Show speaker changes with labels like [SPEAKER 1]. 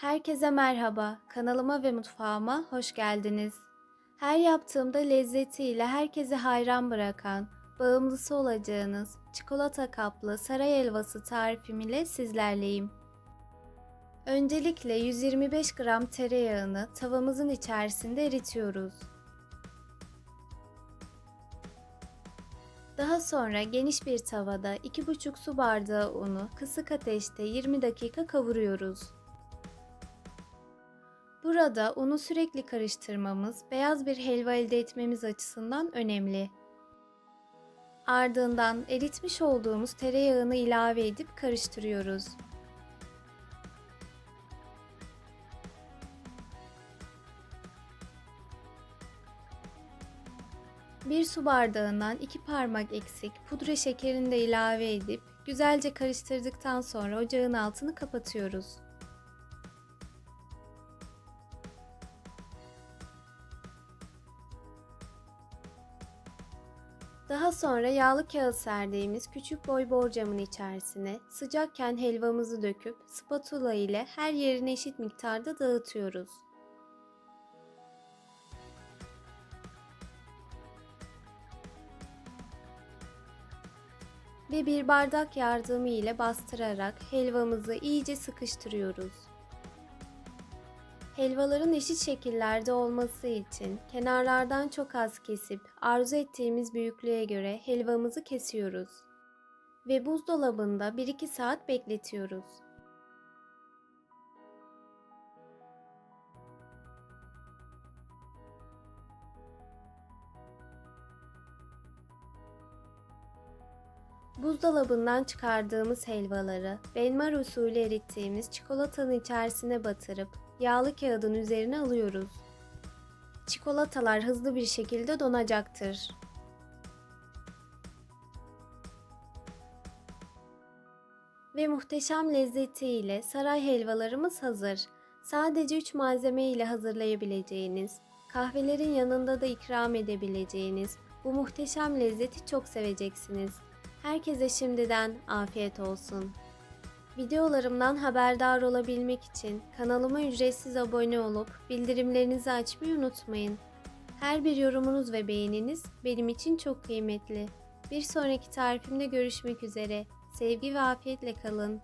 [SPEAKER 1] Herkese merhaba. Kanalıma ve mutfağıma hoş geldiniz. Her yaptığımda lezzetiyle herkesi hayran bırakan, bağımlısı olacağınız çikolata kaplı saray helvası tarifim ile sizlerleyim. Öncelikle 125 gram tereyağını tavamızın içerisinde eritiyoruz. Daha sonra geniş bir tavada 2,5 su bardağı unu kısık ateşte 20 dakika kavuruyoruz. Burada unu sürekli karıştırmamız beyaz bir helva elde etmemiz açısından önemli. Ardından eritmiş olduğumuz tereyağını ilave edip karıştırıyoruz. Bir su bardağından iki parmak eksik pudra şekerini de ilave edip güzelce karıştırdıktan sonra ocağın altını kapatıyoruz. Daha sonra yağlı kağıt serdiğimiz küçük boy borcamın içerisine sıcakken helvamızı döküp spatula ile her yerine eşit miktarda dağıtıyoruz. Ve bir bardak yardımı ile bastırarak helvamızı iyice sıkıştırıyoruz. Helvaların eşit şekillerde olması için kenarlardan çok az kesip arzu ettiğimiz büyüklüğe göre helvamızı kesiyoruz. Ve buzdolabında 1-2 saat bekletiyoruz. Buzdolabından çıkardığımız helvaları benmar usulü erittiğimiz çikolatanın içerisine batırıp yağlı kağıdın üzerine alıyoruz. Çikolatalar hızlı bir şekilde donacaktır. Ve muhteşem lezzetiyle saray helvalarımız hazır. Sadece 3 malzeme ile hazırlayabileceğiniz, kahvelerin yanında da ikram edebileceğiniz bu muhteşem lezzeti çok seveceksiniz. Herkese şimdiden afiyet olsun. Videolarımdan haberdar olabilmek için kanalıma ücretsiz abone olup bildirimlerinizi açmayı unutmayın. Her bir yorumunuz ve beğeniniz benim için çok kıymetli. Bir sonraki tarifimde görüşmek üzere. Sevgi ve afiyetle kalın.